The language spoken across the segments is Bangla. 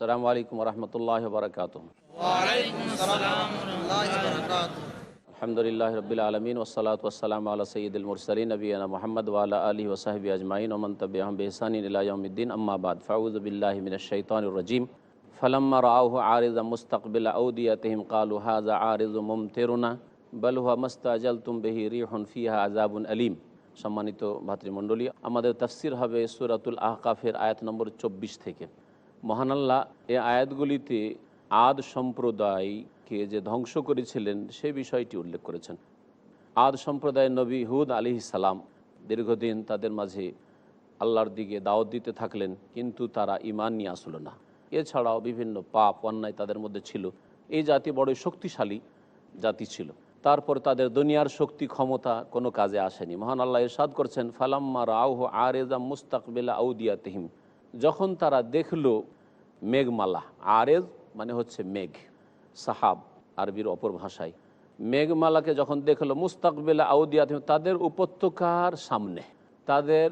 সালামু আলাইকুম রহমতুল্লাহ বরকাত আলহামদুলিল্লাহ রবিল আলমিন ওসলাত ওসালাম আল্লাহ সঈদুল মুরসলিন নবীনা মোহাম্মদ ওয়ালা আলী ওসাহবি আজমাইন ওমন তবি আহম বেহসানিন ইলাউদ্দিন আম্মাবাদ ফাউজবিল্লাহমিন শৈতানুরজিম ফলম্মা রাহ আরিজ মুস্তকবিল আউদিয়াতহিম কালু হাজা আরিজ মুমতেরুনা বলহুয়া মস্তাজল তুম বেহি রিহন ফিহা আজাবুন আলিম সম্মানিত ভাতৃমণ্ডলী আমাদের তফসির হবে সুরাতুল আহকাফের আয়াত নম্বর চব্বিশ থেকে মহানাল্লাহ এ আয়াতগুলিতে আদ সম্প্রদায়কে যে ধ্বংস করেছিলেন সে বিষয়টি উল্লেখ করেছেন। আদ সম্প্রদায়ের নবী হুদ আলি সালাম দীর্ঘদিন তাদের মাঝে আল্লাহর দিকে দাওয়াত দিতে থাকলেন, কিন্তু তারা ইমান নিয়ে আসলো না। এছাড়াও বিভিন্ন পাপ, অন্যায় তাদের মধ্যে ছিল। এই জাতি বড় শক্তিশালী জাতি ছিল। তারপর তাদের দুনিয়ার শক্তি, ক্ষমতা কোনো কাজে আসেনি। মহান আল্লাহ ইরশাদ করছেন, ফালাম্মা রাউহ আরেজা মুস্তাকবিলা আউদিয়া তেহিম যখন তারা দেখল মেঘমালা, আরেজ মানে হচ্ছে মেঘ, সাহাব, আরবির অপর ভাষায়। মেঘমালাকে যখন দেখল, মুস্তাকবেলা আউদিয়া, তাদের উপত্যকার সামনে, তাদের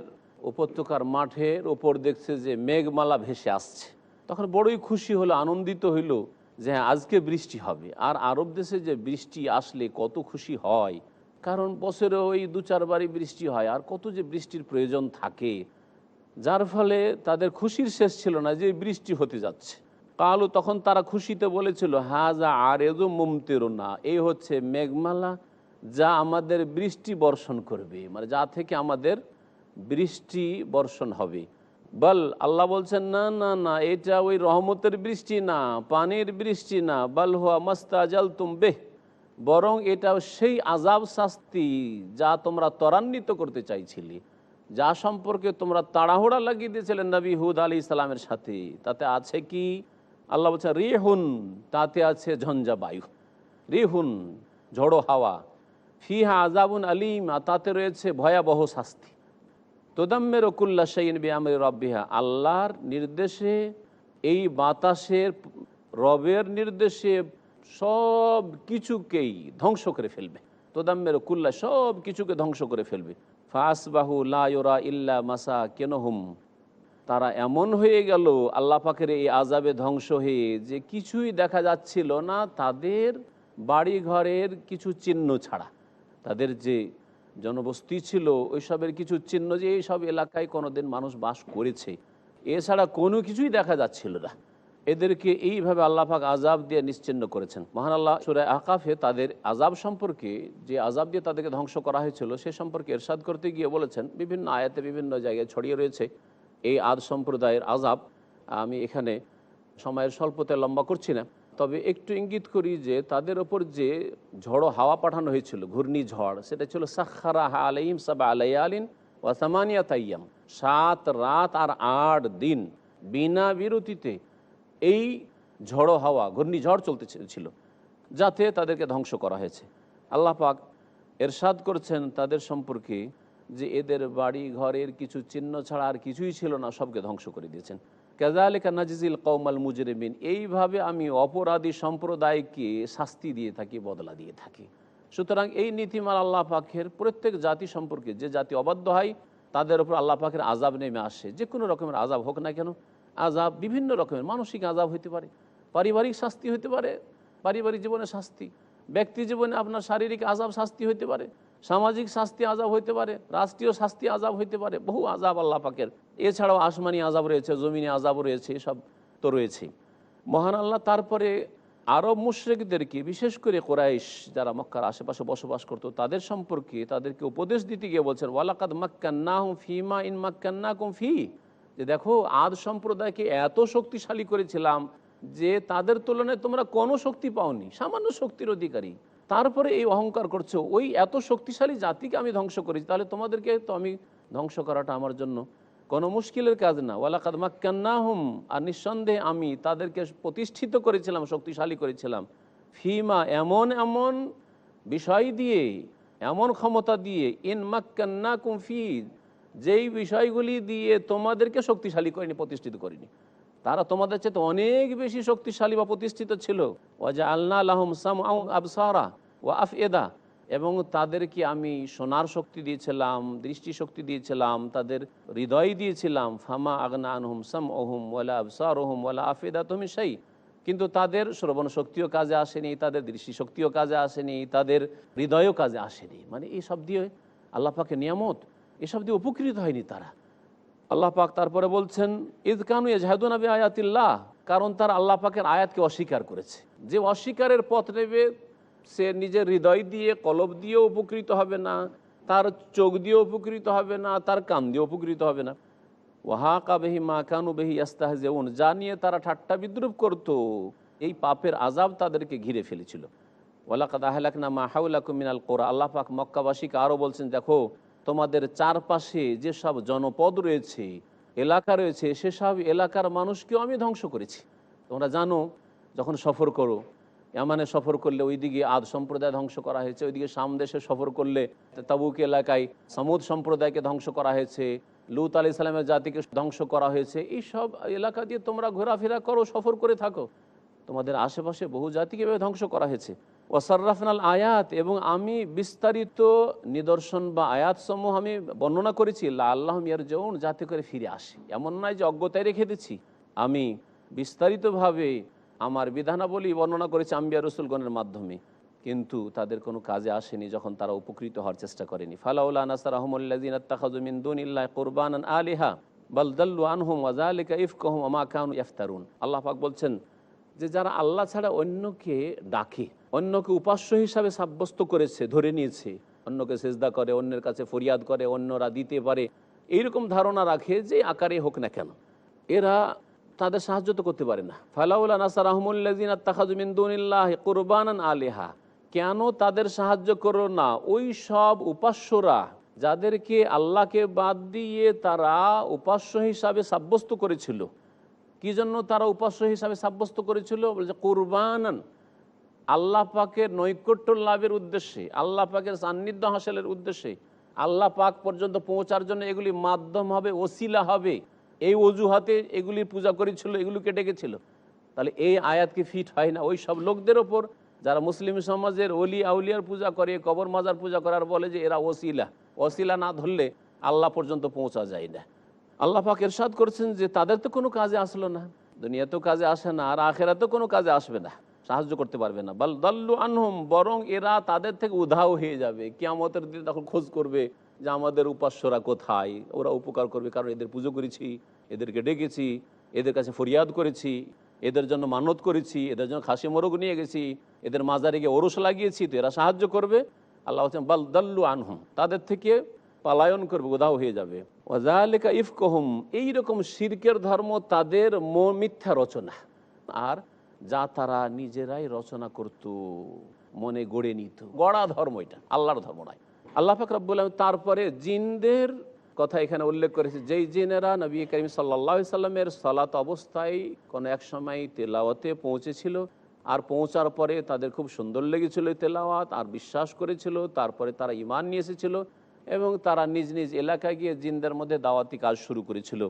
উপত্যকার মাঠের ওপর দেখছে যে মেঘমালা ভেসে আসছে। তখন বড়ই খুশি হলো, আনন্দিত হইল যে হ্যাঁ আজকে বৃষ্টি হবে। আর আরব দেশে যে বৃষ্টি আসলে কত খুশি হয়, কারণ বছরে ওই দু চারবারই বৃষ্টি হয়, আর কত যে বৃষ্টির প্রয়োজন থাকে যার ফলে তাদের খুশির শেষ ছিল না যে বৃষ্টি হতে যাচ্ছে। কালু তখন তারা খুশিতে বলেছিল, হাজা আর এজো মুমতেরো না এই হচ্ছে মেঘমালা যা আমাদের বৃষ্টি বর্ষণ করবে মানে যা থেকে আমাদের বৃষ্টি বর্ষণ হবে। বল, আল্লাহ বলছেন, না না না, এটা ওই রহমতের বৃষ্টি না, পানির বৃষ্টি না, বল হুয়া মস্তা জল তুম বেহ, বরং এটা সেই আজাব শাস্তি যা তোমরা ত্বরান্বিত করতে চাইছিলে। যা সম্পর্কে তোমরা তাড়াহুড়া লাগিয়ে দিয়েছিলেন নবী হুদ আলী ইসলামের সাথে, তাতে আছে কি? আল্লাহ বলছে, রিহুন তাতে আছে ঝঞ্ঝা বায়ু। রিহুন ঝড়ো হাওয়া। ফিহা আজাবুন আলিম তাতে রয়েছে ভয়াবহ শাস্তি। তোদাম্মের ওকুল্লা সাইন বিআমরি রব্বিহা আল্লাহর নির্দেশে, এই বাতাসের রবের নির্দেশে সব কিছুকেই ধ্বংস করে ফেলবে। তোদাম্মের কুল্লা সব কিছুকে ধ্বংস করে ফেলবে। ফাসবাহু লায়োরা ইল্লা মাসা কেনহুম তারা এমন হয়ে গেল, আল্লাহ পাকের এই আজাবে ধ্বংস হয়ে, যে কিছুই দেখা যাচ্ছিল না তাদের বাড়ি ঘরের কিছু চিহ্ন ছাড়া। তাদের যে জনবস্তি ছিল, ওইসবের কিছু চিহ্ন যে এইসব এলাকায় কোনোদিন মানুষ বাস করেছে। এছাড়া কোনো কিছুই দেখা যাচ্ছিল না। এদেরকে এইভাবে আল্লাপাক আজাব দিয়ে নিশ্চিন্ন করেছেন। মহান আল্লাহ সুরায় আকাফে তাদের আজাব সম্পর্কে যে আজাব দিয়ে তাদেরকে ধ্বংস করা হয়েছিল, সে সম্পর্কে এরশাদ করতে গিয়ে বলেছেন, বিভিন্ন আয়াতে বিভিন্ন জায়গায় ছড়িয়ে রয়েছে এই আদ সম্প্রদায়ের আজাব আমি এখানে সময়ের স্বল্পতে লম্বা করছি না, তবে একটু ইঙ্গিত করি যে তাদের ওপর যে ঝড়ো হাওয়া পাঠানো হয়েছিল ঘূর্ণি ঝড় সেটা ছিল সাক্ষারা আলাইম সাবা আলাইয়ালিন ওয়াসামানিয়া তাইয়াম সাত রাত আর আট দিন বিনা বিরতিতে এই ঝড়ো হাওয়া, ঘূর্ণিঝড় চলতে ছিল, যাতে তাদেরকে ধ্বংস করা হয়েছে। আল্লাহ পাক এরশাদ করছেন তাদের সম্পর্কে যে এদের বাড়ি, ঘরের কিছু চিহ্ন ছাড়া আর কিছুই ছিল না, সবকে ধ্বংস করে দিয়েছেন। কেজালিকা নাজিজিল কৌমাল মুজরেমিন, এইভাবে আমি অপরাধী সম্প্রদায়কে শাস্তি দিয়ে থাকি, বদলা দিয়ে থাকি। সুতরাং এই নীতিমাল আল্লাহ পাকের প্রত্যেক জাতি সম্পর্কে যে জাতি অবাধ্য হয়, তাদের উপর আল্লাহ পাকের আজাব নেমে আসে। যে কোনো রকমের আজাব হোক না কেন আজাব বিভিন্ন রকমের, মানসিক আজাব হতে পারে, পারিবারিক শাস্তি হতে পারে, পারিবারিক জীবনে শাস্তি, ব্যক্তি জীবনে আপনার শারীরিক আজাব শাস্তি হতে পারে, সামাজিক শাস্তি আজাব হইতে পারে, রাষ্ট্রীয় শাস্তি আজাব হইতে পারে, বহু আজাব আল্লাহ পাকের। এছাড়াও আসমানি আজাব রয়েছে, জমিনি আজাব রয়েছে, এসব তো রয়েছেই মহান আল্লাহ তারপরে আরব মুশ্রেকদেরকে, বিশেষ করে কোরাইশ যারা মক্কার আশেপাশে বসবাস করতো, তাদের সম্পর্কে তাদেরকে উপদেশ দিতে গিয়ে বলছেন, ওয়ালাকাদ মাক্কান্না হুম ফিমা ইন মাক্কান্না কুম ফি। যে দেখো, আদ সম্প্রদায়কে এত শক্তিশালী করেছিলাম যে তাদের তুলনায় তোমরা কোনো শক্তি পাওনি, সামান্য শক্তির অধিকারী। তারপরে এই অহংকার করছ, ওই এত শক্তিশালী জাতিকে আমি ধ্বংস করেছি, তাহলে তোমাদেরকে তো আমি ধ্বংস করাটা আমার জন্য কোনো মুশকিলের কাজ না। ওয়ালাকাদ মাক্কান্না হুম আর নিঃসন্দেহে আমি তাদেরকে প্রতিষ্ঠিত করেছিলাম, শক্তিশালী করেছিলাম। ফিমা এমন এমন বিষয় দিয়ে, এমন ক্ষমতা দিয়ে, ইন মাক্কান্না কুমফি যেই বিষয়গুলি দিয়ে তোমাদেরকে শক্তিশালী করিনি, প্রতিষ্ঠিত করিনি, তারা তোমাদের চেয়ে অনেক বেশি শক্তিশালী বা প্রতিষ্ঠিত ছিল। ও যে আল্লাহ আলহম সাম আবসারা ও আফ এদা এবং তাদেরকে আমি সোনার শক্তি দিয়েছিলাম দৃষ্টিশক্তি দিয়েছিলাম, তাদের হৃদয় দিয়েছিলাম। ফামা আগনা আনহুম সাম ওহুম ওয়ালা আবসার ওহুম ওয়ালা আফিদা তুমি সেই কিন্তু তাদের শ্রবণ শক্তিও কাজে আসেনি, তাদের দৃষ্টিশক্তিও কাজে আসেনি, তাদের হৃদয়ও কাজে আসেনি। মানে এই সব দিয়ে আল্লাহ পাকের নিয়ামত এসব দিয়ে উপকৃত হয়নি তারা। আল্লাহ পাক তারপরে বলছেন ঈদ কানু জাহেদুন আবি আয়াতিল্লাহ কারণ তার আল্লাহ পাকের আয়াতকে অস্বীকার করেছে। যে অস্বীকারের পথ নেবে, সে নিজের হৃদয় দিয়ে, কলব দিয়েও উপকৃত হবে না, তার চোখ দিয়ে উপকৃত হবে না, তার কান দিয়ে উপকৃত হবে না। ওয়াহা কাবেহি মা কানু বেহি আস্তাহজেউন যা নিয়ে তারা ঠাট্টা বিদ্রুপ করত, এই পাপের আজাব তাদেরকে ঘিরে ফেলেছিল। আহলাক না মা হাউলাকুম মিনাল কোরা আল্লাহ পাক মক্কাবাসীকে আরও বলছেন, দেখো তোমাদের চারপাশে যেসব জনপদ রয়েছে, এলাকা রয়েছে, সেসব এলাকার মানুষকেও আমি ধ্বংস করেছি। তোমরা জানো, যখন সফর করো এমানে সফর করলে ওইদিকে আদ সম্প্রদায় ধ্বংস করা হয়েছে, ওইদিকে সামদেশে সফর করলে তাবুক এলাকায় সামুদ সম্প্রদায়কে ধ্বংস করা হয়েছে, লুত আলি সালামের জাতিকে ধ্বংস করা হয়েছে এই সব এলাকা দিয়ে তোমরা ঘোরাফেরা করো, সফর করে থাকো। তোমাদের আশেপাশে বহু জাতিকে ধ্বংস করা হয়েছে। ওয়াসার্রাফনাল আয়াত এবং আমি বিস্তারিত নিদর্শন বা আয়াত সমূহ আমি বর্ণনা করেছি আল্লাহ মিয়ার যৌন যাতে করে ফিরে আসে। এমন নয় যে অজ্ঞতায় রেখে দিচ্ছি। আমি বিস্তারিতভাবে আমার বিধানাবলী বর্ণনা করেছি আম্বিয়া রসুলগণের মাধ্যমে, কিন্তু তাদের কোনো কাজে আসেনি যখন তারা উপকৃত হওয়ার চেষ্টা করেনি। ফালাউল্লাহ নাসার আল্লাহ বলছেন যে যারা আল্লাহ ছাড়া অন্যকে ডাকে, অন্যকে উপাস্য হিসাবে সাব্যস্ত করেছে, ধরে নিয়েছে, অন্যকে সেজদা করে, অন্যের কাছে ফরিয়াদ করে, অন্যরা দিতে পারে, এইরকম ধারণা রাখে যে আকারে হোক না কেন। এরা তাদের সাহায্য তো করতে পারে না। ফালাউল্লা নাসার আত্তাখাজুমিন্দুনিল্লাহ কোরবান আলেহা। কেন তাদের সাহায্য করো না? ওই সব উপাস্যরা যাদেরকে আল্লাহকে বাদ দিয়ে তারা উপাস্য হিসাবে সাব্যস্ত করেছিল। কি জন্য তারা উপাস্য হিসাবে সাব্যস্ত করেছিল? বলছে, কোরবানান আল্লাহ পাকের নৈকট্য লাভের উদ্দেশ্যে, আল্লাহ পাকের সান্নিধ্য হাসিলের উদ্দেশ্যে, আল্লাহ পাক পর্যন্ত পৌঁছার জন্য এগুলি মাধ্যম হবে, ওসিলা হবে। এই অজুহাতে এগুলি পূজা করেছিল, এগুলিকে ডেকেছিল। তাহলে এই আয়াত কি ফিট হয় না? ওই সব লোকদের ওপর যারা মুসলিম সমাজের অলি আউলিয়ার পূজা করে, কবর মাজার পূজা করার বলে যে এরা ওসিলা। ওসিলা না ধরলে আল্লাহ পর্যন্ত পৌঁছা যায় না। আল্লাহ পাক এরশাদ করছেন যে তাদের তো কোনো কাজে আসলো না, দুনিয়াতেও কাজে আসে না, আর আখেরা তো কোনো কাজে আসবে না, সাহায্য করতে পারবে না। বল দল্লু আনহুম, বরং এরা তাদের থেকে উধাও হয়ে যাবে। কিয়ামতের দিন তখন খোঁজ করবে যে আমাদের উপাস্যরা কোথায়, ওরা উপকার করবে, কারণ এদের পুজো করেছি, এদেরকে ডেকেছি, এদের কাছে ফরিয়াদ করেছি, এদের জন্য মানত করেছি, এদের জন্য খাসি মোরগ নিয়ে গেছি, এদের মাজারে গিয়ে ওরস লাগিয়েছি, তো এরা সাহায্য করবে। আল্লাহ বলছেন, বাল দাল্লু আনহুম, তাদের থেকে পালায়ন করবে উধাও হয়ে যাবে। ওয়াজালিকা ইফকহম, এইরকম শিরকের ধর্ম তাদের মিথ্যা রচনা। আর যা তারা নিজেরাই রচনা করত, মনে গড়ে নিত। গড়া ধর্ম এটা, আল্লাহর ধর্ম নয়। আল্লাহ ফাকরাবুল তারপরে জিনদের কথা এখানে উল্লেখ করেছে। যেই জিনেরা নবী করিম সাল্লা সাল্লামের সালাত অবস্থায় কোনো এক সময় তেলাওয়াতে পৌঁছেছিল, আর পৌঁছার পরে তাদের খুব সুন্দর লেগেছিল তেলাওয়াত, আর বিশ্বাস করেছিল, তারপরে তারা ইমান নিয়ে এসেছিল এবং তারা নিজ নিজ এলাকায় গিয়ে জিনদের মধ্যে দাওয়াতি কাজ শুরু করেছিল।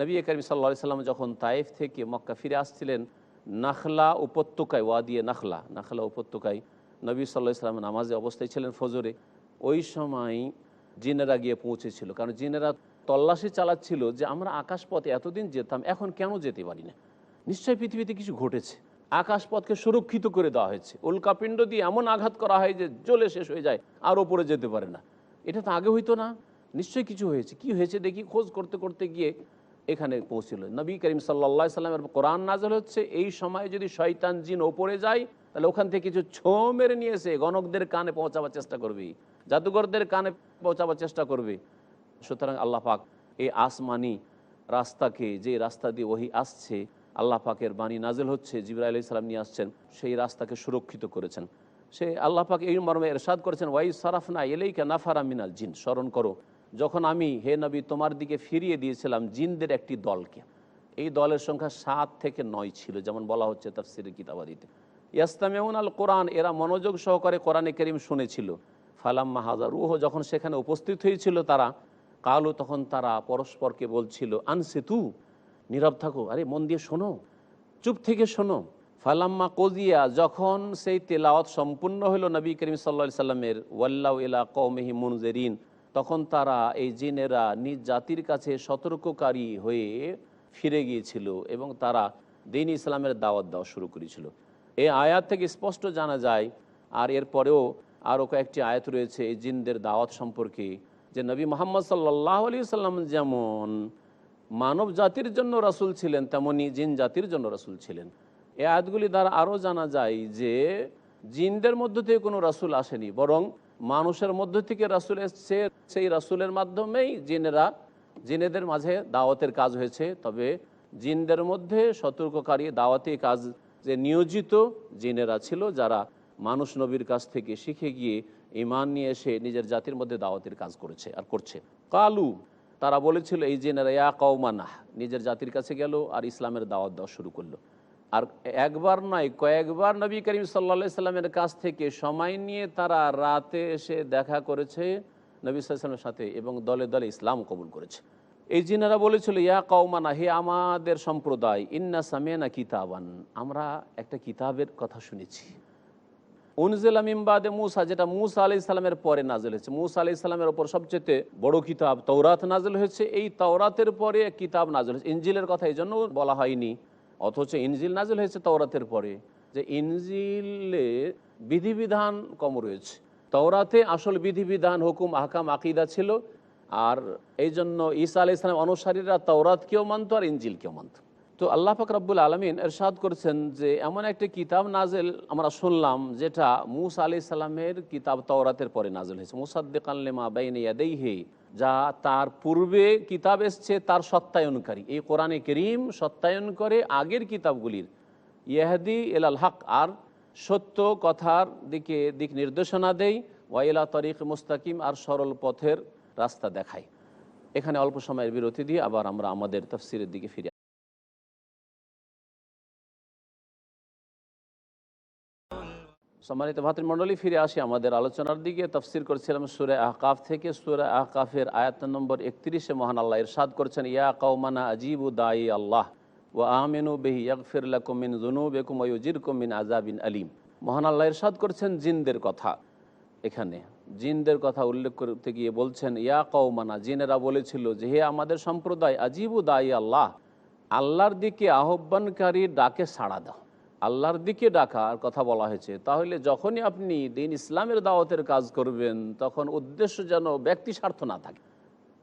নবী করিম সাল্লা সাল্লাম যখন তাইফ থেকে মক্কা ফিরে আসছিলেন, নাখলা উপত্যকায় ওয়াদিয়ে নাখলা নাখলা উপত্যকায় নবী সাল্লাহ সাল্লাম নামাজে অবস্থায় ছিলেন ফজরে। ওই সময় জিনেরা গিয়ে পৌঁছেছিল, কারণ জিনেরা তল্লাশি চালাচ্ছিল যে আমরা আকাশপথে এতদিন যেতাম, এখন কেন যেতে পারি না? নিশ্চয়ই পৃথিবীতে কিছু ঘটেছে। আকাশপথকে সুরক্ষিত করে দেওয়া হয়েছে। উল্কাপিণ্ড দিয়ে এমন আঘাত করা হয় যে জ্বলে শেষ হয়ে যায়, আর ওপরে যেতে পারে না। এটা তো আগে হইতো না। নিশ্চয়ই কিছু হয়েছে। কি হয়েছে দেখি, খোঁজ করতে করতে গিয়ে এখানে পৌঁছিল। নবী করিম সাল্লা সাল্লামের কোরআন নাজল হচ্ছে। এই সময় যদি শয়তান জিন ওপরে যায়, তাহলে ওখান থেকে কিছু ছো মেরে নিয়ে এসে গণকদের কানে পৌঁছাবার চেষ্টা করবে। জাদুঘরদের কানে পৌঁছাবার চেষ্টা করবে। সুতরাং আল্লাহ পাক এই আসমানি রাস্তাকে, যে রাস্তা দিয়ে ওহি আসছে, আল্লাহ পাকের বাণী নাজেল হচ্ছে জিবরা আলি নিয়ে আসছেন, সেই রাস্তাকে সুরক্ষিত করেছেন। সে আল্লাহ পাক এই মর্মে এরশাদ করেছেন, ওয়াই সারাফনা এলেইকা নাফারা মিনাল জিন। স্মরণ করো, যখন আমি হে নবী তোমার দিকে ফিরিয়ে দিয়েছিলাম, জিনদের একটি দলকে। এই দলের সংখ্যা সাত থেকে নয় ছিল, যেমন বলা হচ্ছে তাফসির কিতাবাদিতে। ইয়াস্তামেউন আল কোরআন, এরা মনোযোগ সহকারে কোরআনে করিম শুনেছিল। ফালাম্মা হাজার রুহ, যখন সেখানে উপস্থিত হয়েছিল তারা, কালো তখন তারা পরস্পরকে বলছিল আনসে তু নীরব থাকো, আরে মন দিয়ে শোনো, চুপ থেকে শোনো। ফালাম্মা কোজিয়া, যখন সেই তেলাওয়াত সম্পূর্ণ হলো নবী করিম সাল্লা সাল্লামের, ওয়াল্লাউ ইলা কৌমেহি মুনজেরিন, তখন তারা এই জিনেরা নিজ জাতির কাছে সতর্ককারী হয়ে ফিরে গিয়েছিল এবং তারা দিন ইসলামের দাওয়াত দেওয়া শুরু করেছিল। এই আয়াত থেকে স্পষ্ট জানা যায়, আর এরপরেও আরও কয়েকটি আয়াত রয়েছে এই জিনদের দাওয়াত সম্পর্কে, যে নবী মোহাম্মদ সাল্লাহ আলী সাল্লাম যেমন মানব জাতির জন্য রাসুল ছিলেন, তেমনি জিন জাতির জন্য রাসুল ছিলেন। এই আয়াতগুলি দ্বারা আরও জানা যায় যে জিনদের মধ্য থেকে কোনো রাসুল আসেনি, বরং মানুষের মধ্য থেকে রাসুল এসছে, সেই রাসুলের মাধ্যমেই জিনেরা, জিনেদের মাঝে দাওয়াতের কাজ হয়েছে। তবে জিনদের মধ্যে সতর্ককারী দাওয়াতি কাজ যে নিয়োজিত জিনেরা ছিল, যারা মানুষ নবীর কাছ থেকে শিখে গিয়ে ইমান নিয়ে এসে নিজের জাতির মধ্যে দাওয়াতের কাজ করেছে আর করছে। কালু, তারা বলেছিল, এই জেনেরা, ইয়া কৌমানাহ নিজের জাতির কাছে গেল আর ইসলামের দাওয়াত দেওয়া শুরু করল। আর একবার নয়, কয়েকবার নবী করিম সাল্লা সাল্লামের কাছ থেকে সময় নিয়ে তারা রাতে এসে দেখা করেছে নবী সাল্লামের সাথে এবং দলে দলে ইসলাম কবুল করেছে। এই জিনারা বলেছিল, ইয়া কৌমানা হে আমাদের সম্প্রদায়, ইন্না সামিয়ানা কিতাবান। আমরা একটা কিতাবের কথা শুনেছি। উনজেল মিমবাদে মুসা, যেটা মুসা আলি ইসলামের পরে নাজেল হয়েছে। মুসা আলি ইসলামের ওপর সবচেয়ে বড় কিতাব তৌরাত নাজেল হয়েছে। এই তৌরাতের পরে কিতাব নাজেল হয়েছে। ইঞ্জিলের কথা এই জন্য বলা হয়নি। অথচ ইনজিল নাজেল হয়েছে তওরাতের পরে, যে ইনজিলে বিধিবিধান কম রয়েছে। তওরাতে আসল বিধিবিধান, হুকুম, আহকাম, আকিদা ছিল, আর এই জন্য ঈসা আলি ইসলাম অনুসারীরা তওরাত কেউ মানত আর ইনজিল কেউ মানত। তো আল্লাহ পাক রব্বুল আলমিন এরশাদ করেছেন যে এমন একটি কিতাব নাজেল আমরা শুনলাম, যেটা মুসা আলি সাল্লামের কিতাব তওরাতের পরে নাজেল হয়েছে। মুসাদ্দিকাল্লেমা বাইন ইয়াদেইহে যা তার পূর্বে কিতাব এসছে, তার সত্যায়নকারী। এই কোরআনে করিম সত্যায়ন করে আগের কিতাবগুলির। ইহাদি এলাল হক, আর সত্য কথার দিকে দিক নির্দেশনা দেয় ওয়াইলা তরিক মুস্তাকিম, আর সরল পথের রাস্তা দেখায় এখানে অল্প সময়ের বিরতি দিয়ে আবার আমরা আমাদের তফসিরের দিকে ফিরে সম্মানিত ভাতৃমণ্ডলী, ফিরে আসি আমাদের আলোচনার দিকে। তফসির করছিলাম সুরে আহকাফ থেকে। সুরে আহকাফের আয়াত নম্বর একত্রিশে মহান আল্লাহ ইরশাদ করছেন, ইয়া কৌমানা আজিবু দাই আল্লাহ ও আমেনু বেহি ইয়াকফিরলা কুমিন জুনু বেকুম ওয়ুজির কুমিন আজাবিন আলিম। মহান আল্লাহ ইরশাদ করছেন জিনদের কথা এখানে। জিনদের কথা উল্লেখ করতে গিয়ে বলছেন, ইয়া কৌমানা জিনেরা বলেছিল যে, হে আমাদের সম্প্রদায়, আজিবু দাই আল্লাহ, আল্লাহর দিকে আহ্বানকারী ডাকে সাড়া দাও। আল্লাহর দিকে ডাকার কথা বলা হয়েছে, তাহলে যখনই আপনি দিন ইসলামের দাওয়াতের কাজ করবেন, তখন উদ্দেশ্য যেন ব্যক্তি স্বার্থ না থাকে,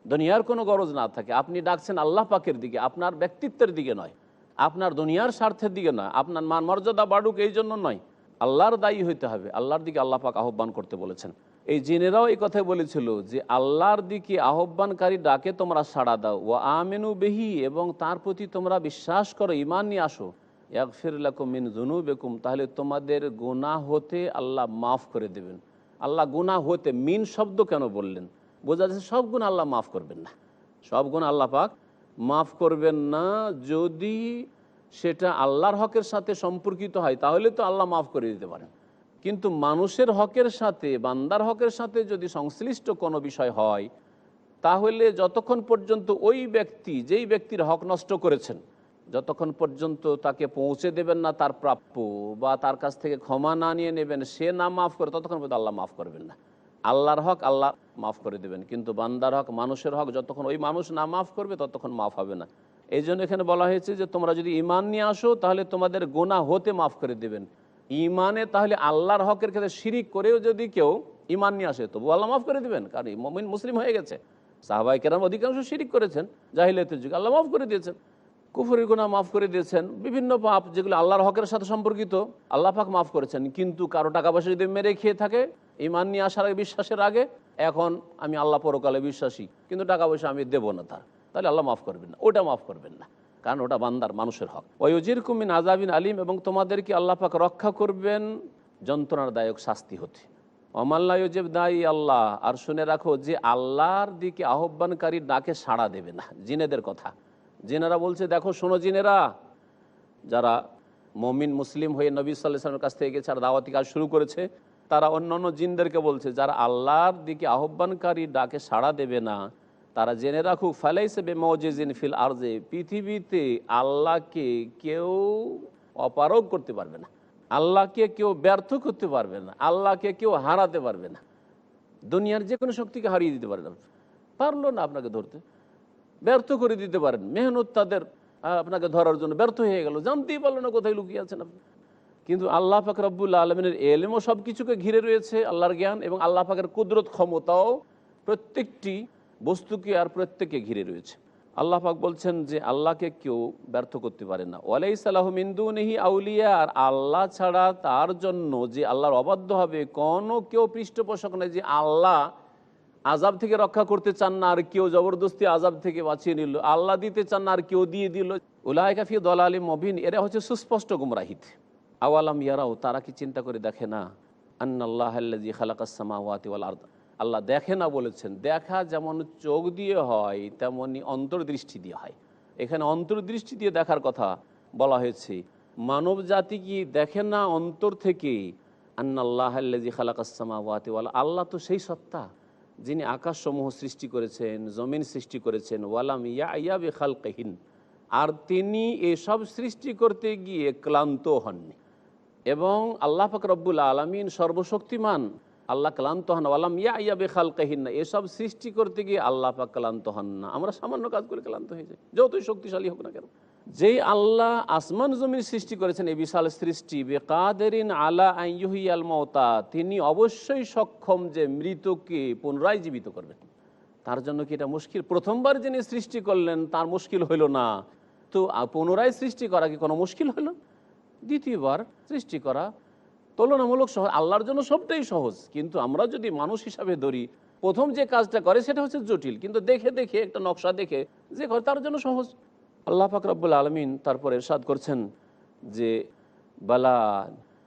দুনিয়ার কোনো গরজ না থাকে। আপনি ডাকছেন আল্লাহ পাকের দিকে, আপনার ব্যক্তিত্বের দিকে নয়, আপনার দুনিয়ার স্বার্থের দিকে নয়, আপনার মান মর্যাদা বাড়ুক এই জন্য নয়। আল্লাহর দায়ী হইতে হবে, আল্লাহর দিকে আল্লাহ পাক আহ্বান করতে বলেছেন। এই জিনেরাও এই কথাই বলেছিল যে, আল্লাহর দিকে আহ্বানকারী ডাকে তোমরা সাড়া দাও ও আমেনু বেহি, এবং তার প্রতি তোমরা বিশ্বাস করো ইমান নিয়ে আসো। ইয়াকফিরলাকুম জুনুবেকুম তাহলে তোমাদের গুনাহ হতে আল্লাহ মাফ করে দেবেন। আল্লাহ গুনাহ হতে মিন শব্দ কেন বললেন? বোঝা যাচ্ছে সব গুণ আল্লাহ মাফ করবেন না। সব গুণ আল্লাহ পাক মাফ করবেন না। যদি সেটা আল্লাহর হকের সাথে সম্পর্কিত হয়, তাহলে তো আল্লাহ মাফ করে দিতে পারেন। কিন্তু মানুষের হকের সাথে, বান্দার হকের সাথে যদি সংশ্লিষ্ট কোনো বিষয় হয়, তাহলে যতক্ষণ পর্যন্ত ওই ব্যক্তি, যেই ব্যক্তির হক নষ্ট করেছেন যতক্ষণ পর্যন্ত তাকে পৌঁছে দেবেন না তার প্রাপ্য বা তার কাছ থেকে ক্ষমা না নিয়ে নেবেন, সে না মাফ করে, ততক্ষণ পর্যন্ত আল্লাহ মাফ করবেন না। আল্লাহর হক আল্লাহ মাফ করে দেবেন, কিন্তু বান্দার হক, মানুষের হক, যতক্ষণ ওই মানুষ না মাফ করবে, ততক্ষণ মাফ হবে না। এই জন্য এখানে বলা হয়েছে যে, তোমরা যদি ইমান নিয়ে আসো, তাহলে তোমাদের গোনা হতে মাফ করে দেবেন। ইমানে তাহলে আল্লাহর হকের ক্ষেত্রে শিরিক করেও যদি কেউ ইমান নিয়ে আসে তবু আল্লাহ মাফ করে দেবেন, কারণ মুসলিম হয়ে গেছে। সাহাবাই কেরাম অধিকাংশ শিরিক করেছেন, জাহিলিয়াতের যুগে আল্লাহ মাফ করে দিয়েছেন। কুফুরি গুণা মাফ করে দিয়েছেন। বিভিন্ন পাপ যেগুলো আল্লাহর হকের সাথে সম্পর্কিত, আল্লাহ পাক মাফ করেছেন। কিন্তু কারও টাকা পয়সা যদি মেরে খেয়ে থাকে ইমান নিয়ে আসার আগে, বিশ্বাসের আগে, এখন আমি আল্লাহ পরকালে বিশ্বাসী। কিন্তু টাকা পয়সা আমি দেবো না তার। তাহলে আল্লাহ মাফ করবেন না। ওটা মাফ করবেন না। কারণ ওটা বান্দার, মানুষের হক। ওয়জির কুমিন আজাবিন আলিম এবং তোমাদেরকে আল্লাহ পাক রক্ষা করবেন যন্ত্রণাদায়ক শাস্তি হতে। অমাল্লা ইউজেব দায়ী আল্লাহ। আর শুনে রাখো যে আল্লাহর দিকে আহ্বানকারী ডাকে সাড়া দেবে না। জিনেদের কথা। জিনেরা বলছে, দেখো, শোনো জিনেরা, যারা মমিন, মুসলিম হয়ে নবী সাল্লামের কাছ থেকে গেছে আর দাওয়াতি কাজ শুরু করেছে, তারা অন্য অন্য জিনদেরকে বলছে, যারা আল্লাহর দিকে আহ্বানকারী ডাকে সাড়া দেবে না, তারা জেনে রাখুক ফেলাইছে বে মজিন ফিল আরজে, পৃথিবীতে আল্লাহকে কেউ অপারগ করতে পারবে না, আল্লাহকে কেউ ব্যর্থ করতে পারবে না, আল্লাহকে কেউ হারাতে পারবে না, দুনিয়ার যে কোনো শক্তিকে হারিয়ে দিতে পারবে না, পারল না আপনাকে ধরতে। ব্যর্থ করে দিতে পারেন। মেহনত তাদের আপনাকে ধরার জন্য ব্যর্থ হয়ে গেল। জানতেই পারল না, কোথায় লুকিয়ে আছেন আপনি? কিন্তু আল্লাহ পাক রব্বুল আলমিনের এলেমও সব কিছুকে ঘিরে রয়েছে আল্লাহর জ্ঞান এবং আল্লাহ পাকের কুদরত ক্ষমতাও প্রত্যেকটি বস্তুকে আর প্রত্যেককে ঘিরে রয়েছে। আল্লাহ পাক বলছেন যে আল্লাহকে কেউ ব্যর্থ করতে পারে না। ওয়ালাই সালাহ মিন্দুনিহি আউলিয়া, আর আল্লাহ ছাড়া তার জন্য যে আল্লাহর অবাধ্য হবে, কোনো কেউ পৃষ্ঠপোষক নেই যে আল্লাহ আজাব থেকে রক্ষা করতে চান না আর কেউ জবরদস্তি আজাব থেকে বাঁচিয়ে নিল। আল্লাহ দিতে চান না আর কেউ দিয়ে দিল। উলায় কাফি দল আলী মবিন, এরা হচ্ছে সুস্পষ্ট গুমরাহিত। আওয়ালাম ইয়ারাও তারা কি চিন্তা করে দেখে না? আন্নাল্লাহ আল্লাজি খালাকাসমাওয়াতি ওয়াল আরদ। আল্লাহ দেখে না বলেছেন, দেখা যেমন চোখ দিয়ে হয়, তেমনি অন্তর্দৃষ্টি দিয়ে হয়। এখানে অন্তর্দৃষ্টি দিয়ে দেখার কথা বলা হয়েছে, মানব জাতি কি দেখে না অন্তর থেকে? আন্নাল্লাহ আল্লাজি খালাকাসমাওয়াতি ওয়াল, আল্লাহ তো সেই সত্তা। যিনি আকাশসমূহ সৃষ্টি করেছেন, জমিন সৃষ্টি করেছেন, ওয়ালাম ইয়া ইয়া বে খালকাহীন আর তিনি এসব সৃষ্টি করতে গিয়ে ক্লান্ত হননি। এবং আল্লাহ রব্বুল আলমিন সর্বশক্তিমান। আল্লাহ ক্লান্ত হন আলাম ইয়া ইয়া বেখাল কাহিন না এসব সৃষ্টি করতে গিয়ে আল্লাহ পাক ক্লান্ত হন না। আমরা সামান্য কাজ করে ক্লান্ত হয়ে যাই। যতই শক্তিশালী হোক না কেন। যেই আল্লাহ আসমান জমির সৃষ্টি করেছেন, এই বিশাল সৃষ্টি, বেকাদেরিন আলা আইয়ুহি আল মওতা, তিনি অবশ্যই সক্ষম যে মৃতকে পুনরায় জীবিত করবেন। তার জন্য কি এটা মুশকিল? প্রথমবার যিনি সৃষ্টি করলেন, তার মুশকিল হইল না। তো পুনরায় সৃষ্টি করা কি কোনো মুশকিল হইল? দ্বিতীয়বার সৃষ্টি করা তুলনামূলক সহজ, আল্লাহর জন্য সবটাই সহজ। কিন্তু আমরা যদি মানুষ হিসাবে ধরি, প্রথম যে কাজটা করে সেটা হচ্ছে জটিল। কিন্তু দেখে দেখে, একটা নকশা দেখে, যে করে তার জন্য সহজ। আল্লাহ পাক রব্বুল আলমিন তারপর এরশাদ করছেন যে, বালা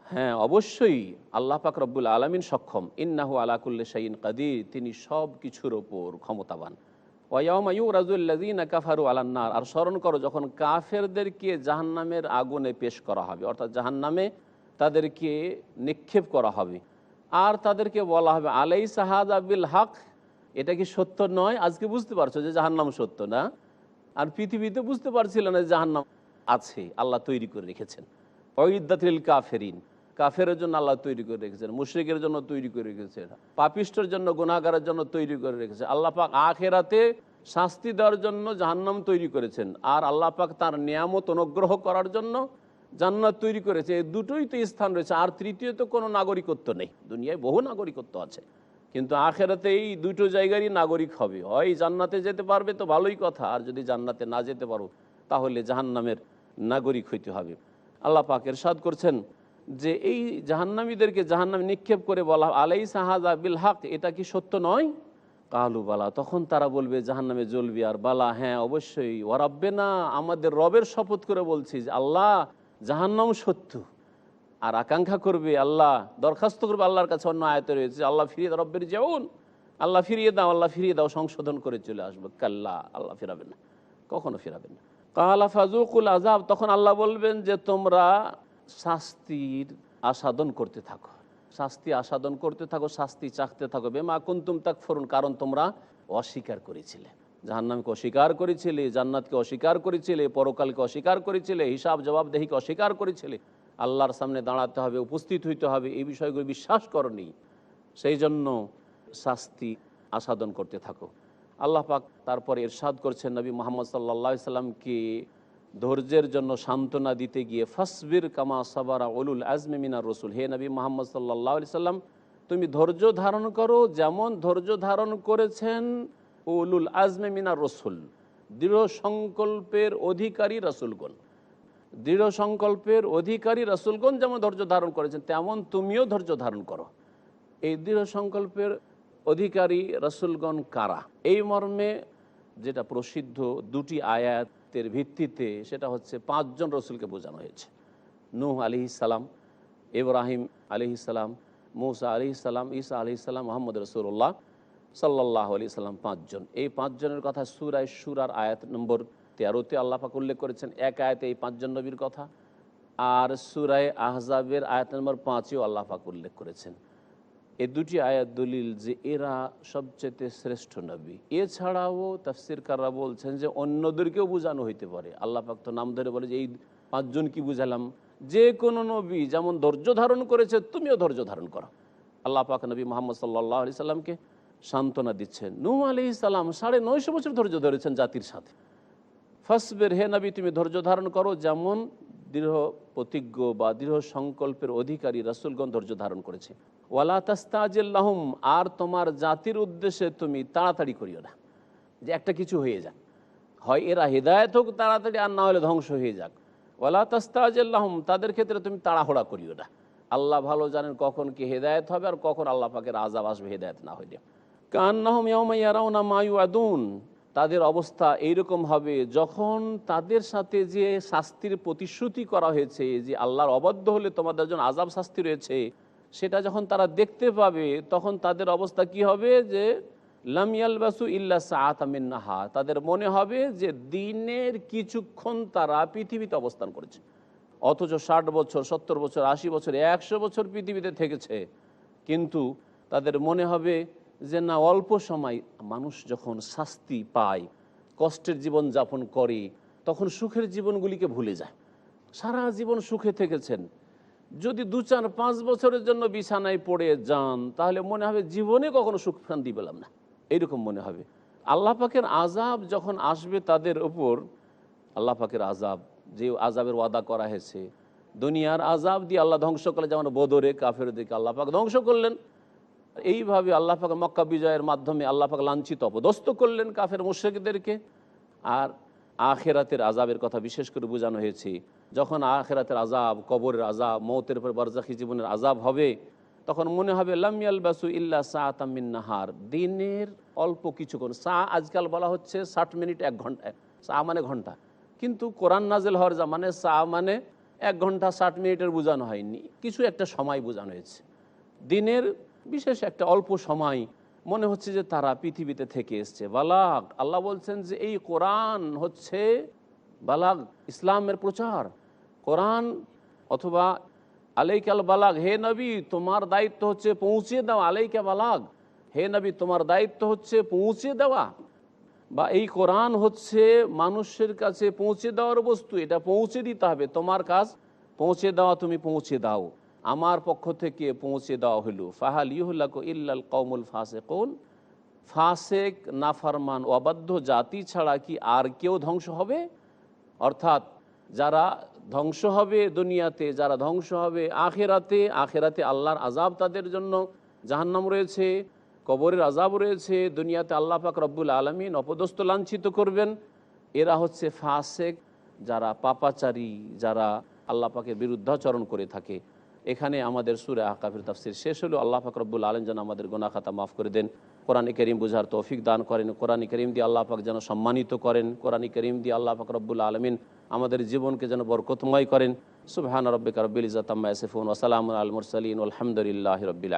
হ্যাঁ অবশ্যই আল্লাহ পাক রব্বুল আলমিন সক্ষম। ইন্নাহু আলাকুল্লি শাইন কাদির, তিনি সব কিছুর ওপর ক্ষমতাবান। আর স্মরণ করো, যখন কাফেরদেরকে জাহান্নামের আগুনে পেশ করা হবে, অর্থাৎ জাহান্নামে তাদেরকে নিক্ষেপ করা হবে, আর তাদেরকে বলা হবে আলাই সাহাদ আবিল হক, এটা কি সত্য নয়? আজকে বুঝতে পারছ যে জাহান্নাম সত্য না? আর পৃথিবীতে বুঝতে পারছিল না জাহান্নাম আছে, আল্লাহ তৈরি করে রেখেছেন। অইদাতিল কাফেরিন, কাফেরের জন্য আল্লাহ তৈরি করে রেখেছেন, মুশ্রিকের জন্য তৈরি করে রেখেছেন, পাপিষ্টর জন্য গুণাগারের জন্য তৈরি করে রেখেছেন। আল্লাহ পাক আখেরাতে শাস্তি দেওয়ার জন্য জাহান্নাম তৈরি করেছেন আর আল্লাহ পাক তার নিয়ামত অনুগ্রহ করার জন্য জান্নাত তৈরি করেছে। দুটোই তো স্থান রয়েছে, আর তৃতীয়ত কোনো নাগরিকত্ব নেই। দুনিয়ায় বহু নাগরিকত্ব আছে। কিন্তু আখেরাতে এই দুটো জায়গারই নাগরিক হবে। হয় জান্নাতে যেতে পারবে, তো ভালোই কথা। আর যদি জান্নাতে না যেতে পারো, তাহলে জাহান্নামের নাগরিক হইতে হবে। আল্লাহ পাকের সাদ করছেন যে, এই জাহান্নামীদেরকে জাহান্নামে নিক্ষেপ করে বলা আলাই সাহাজা বিল হক, এটা কি সত্য নয়? কালু বালা, তখন তারা বলবে, জাহান্নামে জ্বলবি। আর বালা হ্যাঁ অবশ্যই। ওরাব্বে না আমাদের রবের শপথ করে বলছি যে, আল্লাহ জাহান্নাম সত্য। আর আকাঙ্ক্ষা করবে আল্লাহ, দরখাস্ত করবে আল্লাহর কাছে অন্য আয়তে রয়েছে আল্লাহ ফিরিয়ে দাও, রব্বের যেমন। আল্লাহ ফিরিয়ে দাও, আল্লাহ ফিরিয়ে দাও, সংশোধন করে চলে আসবে। কাল্লা, আল্লাহ ফিরাবেন না, কখনো ফিরাবেন না। কালা ফাজুকুল আজাব তখন আল্লাহ বলবেন যে, তোমরা শাস্তির আসাদন করতে থাকো। শাস্তি আসাদন করতে থাকো, শাস্তি চাকতে থাকো। বেমা কুন্তুম তাক ফরুন কারণ তোমরা অস্বীকার করেছিলে। জাহান্নামকে অস্বীকার করেছিলে, জান্নাতকে অস্বীকার করেছিলে, পরকালকে অস্বীকার করেছিলে হিসাব জবাবদেহিকে অস্বীকার করেছিলে। আল্লাহর সামনে দাঁড়াতে হবে, উপস্থিত হইতে হবে, এই বিষয়গুলো বিশ্বাস করনি। সেই জন্য শাস্তি আসাদন করতে থাকো। আল্লাহ পাক তারপর এরশাদ করছেন নবী মোহাম্মদ সাল্লা সাল্লামকে ধৈর্যের জন্য সান্ত্বনা দিতে গিয়ে, ফসবির কামা সাবারা উলুল আজমে মিনার রসুল। হে নবী মোহাম্মদ সাল্লাহ সাল্লাম, তুমি ধৈর্য ধারণ করো, যেমন ধৈর্য ধারণ করেছেন উলুল আজমে মিনার রসুল, দৃঢ় সংকল্পের অধিকারী রসুলগণ। দৃঢ় সংকল্পের অধিকারী রসুলগণ যেমন ধৈর্য ধারণ করেছেন, তেমন তুমিও ধৈর্য ধারণ করো। এই দৃঢ় সংকল্পের অধিকারী রসুলগণ কারা? এই মর্মে যেটা প্রসিদ্ধ দুটি আয়াতের ভিত্তিতে সেটা হচ্ছে পাঁচজন রসুলকে বোঝানো হয়েছে। নূহ আলি সালাম, ইব্রাহিম আলি সালাম, মৌসা আলি সালাম, ঈসা আলি সালাম, মোহাম্মদ রসুল্লাহ সাল্লাহ আলি সাল্লাম পাঁচজন। এই পাঁচজনের কথা সুরায় সুরার আয়াত নম্বর তেরোতে আল্লাহ পাক উল্লেখ করেছেন, এক আয়াতে এই পাঁচজন নবীর কথা। আর সুরায় আহজাবের আয়াত নম্বর পাঁচেও আল্লাহ পাক উল্লেখ করেছেন। এ দুটি আয়াত দলিল যে এরা সবচেয়ে শ্রেষ্ঠ নবী। এছাড়াও তাফসিরকাররা বলছেন যে অন্যদেরকেও বোঝানো হইতে পারে। আল্লাহ পাক তো নাম ধরে বলে যে এই পাঁচজন কি বুঝালাম? যে কোনো নবী যেমন ধৈর্য ধারণ করেছে, তুমিও ধৈর্য ধারণ করো। আল্লাহ পাক নবী মোহাম্মদ সাল্লাহ আলি সাল্লামকে সান্ত্বনা দিচ্ছেন। নূ আলি সাল্লাম সাড়ে নয়শো বছর ধৈর্য ধরেছেন জাতির সাথে। ফাসবের হে নবী, তুমি ধৈর্য ধারণ করো। যেমন দৃঢ় প্রতিজ্ঞ বা দৃঢ় সংকল্পের অধিকারী রাসুলগণ ধৈর্য ধারণ করেছে। ওয়ালা তাস্তাজিল্লাহম, আর তোমার জাতির উদ্দেশ্যে তুমি তাড়াতাড়ি করিও না। যে একটা কিছু হয়ে যাক। হয় এরা হেদায়ত হোক তাড়াতাড়ি, আর না হলে ধ্বংস হয়ে যাক। ওয়ালা তাস্তাজিল্লাহম, তাদের ক্ষেত্রে তুমি তাড়াহুড়া করিও না। আল্লাহ ভালো জানেন কখন কি হেদায়ত হবে আর কখন আল্লাহ পাকের আজাব আসবে, হেদায়ত না হইলে। কান্নাহম ইয়ারাউনা মায়ু আদুন তাদের অবস্থা এইরকম হবে যখন তাদের সাথে যে শাস্তির প্রতিশ্রুতি করা হয়েছে, যে আল্লাহর অবাধ্য হলে তোমাদের জন্য আজাব শাস্তি রয়েছে, সেটা যখন তারা দেখতে পাবে, তখন তাদের অবস্থা কি হবে? যে লামিয়াল বাসু ইল্লা সাহাতামিন নাহা তাদের মনে হবে যে দিনের কিছুক্ষণ তারা পৃথিবীতে অবস্থান করেছে। অথচ ষাট বছর, সত্তর বছর, আশি বছর, একশো বছর পৃথিবীতে থেকেছে। কিন্তু তাদের মনে হবে যে না, অল্প সময় মানুষ যখন শাস্তি পায়, কষ্টের জীবন যাপন করে, তখন সুখের জীবনগুলিকে ভুলে যায়। সারা জীবন সুখে থেকেছেন। যদি দু চার পাঁচ বছরের জন্য বিছানায় পড়ে যান, তাহলে মনে হবে জীবনে কখনো সুখ শান্তি পেলাম না। এইরকম মনে হবে। আল্লাহ পাকের আজাব যখন আসবে তাদের ওপর আল্লাহ পাকের আজাব যে আজাবের ওয়াদা করা হয়েছে, দুনিয়ার আজাব দিয়ে আল্লাহ ধ্বংস করলে, যেমন বদরে কাফের দিকে আল্লাহ পাক ধ্বংস করলেন। এইভাবে আল্লাহ পাক মক্কা বিজয়ের মাধ্যমে আল্লাহ পাক লাঞ্ছিত, অপদস্থ করলেন কাফের মুশ্রিকদেরকে। আর আখেরাতের আজাবের কথা বিশেষ করে বোঝানো হয়েছে, যখন আখেরাতের আজাব কবরের আজাব মৌতের পর বারজাখি জীবনের আজাব হবে, তখন মনে হবে লামিয়াল বাসু ইল্লা সা তামিন নাহার। দিনের অল্প কিছুক্ষণ, সা আজকাল বলা হচ্ছে ষাট মিনিট এক ঘণ্টা, সা মানে ঘণ্টা। কিন্তু কোরআন নাজেল হওয়ার যা মানে সা মানে এক ঘণ্টা ষাট মিনিটের বোঝানো হয়নি, কিছু একটা সময় বোঝানো হয়েছে। দিনের বিশেষ একটা অল্প সময় মনে হচ্ছে যে তারা পৃথিবীতে থেকে এসছে। বালাক আল্লাহ বলছেন যে এই কোরআন হচ্ছে বালাক ইসলামের প্রচার। কোরআন অথবা আলাইকাল বালাগ, হে নবী, তোমার দায়িত্ব হচ্ছে পৌঁছে দেওয়া। আলাইকা বালাগ, হে নবী, তোমার দায়িত্ব হচ্ছে পৌঁছে দেওয়া। বা এই কোরআন হচ্ছে মানুষের কাছে পৌঁছে দেওয়ার বস্তু, এটা পৌঁছে দিতে হবে। তোমার কাজ পৌঁছে দেওয়া, তুমি পৌঁছে দাও। আমার পক্ষ থেকে পৌঁছে দেওয়া হলো। ফাহাল ইহুল্লাক ইল্লাল কৌমুল ফাসেকুন। ফাসেক, নাফারমান, অবাধ্য জাতি ছাড়া কি আর কেউ ধ্বংস হবে? অর্থাৎ যারা ধ্বংস হবে দুনিয়াতে, যারা ধ্বংস হবে আখেরাতে আখেরাতে আল্লাহর আজাব তাদের জন্য জাহান্নাম রয়েছে, কবরের আজাব রয়েছে, দুনিয়াতে আল্লাহ পাক রব্বুল আলমিন অপদস্থ লাঞ্ছিত করবেন। এরা হচ্ছে ফাসেক, যারা পাপাচারী, যারা আল্লাহ পাকের বিরুদ্ধাচরণ করে থাকে। এখানে আমাদের সুরে আকাফির তাফসির শেষ হলো। আল্লাহ ফাকরবুল আলম যেন আমাদের গোনা খাতা মাফ করে দেন। কোরআন করিম বুঝার তৌফিক দান করেন। কোরআন করিম দিয়ে আল্লাহ পাক যেন সম্মানিত করেন। কোরআন করিম দিয়ে আল্লাহ ফাকরবুল আলমিন আমাদের জীবনকে যেন বরকতময় করেন। সুবহান রব্বিকা রব্বিল ইজাতাম্মা ইয়াসিফুন ওয়া সালামুন সালিন মুরসালিন। আলহামদুলিল্লাহি রব্বিল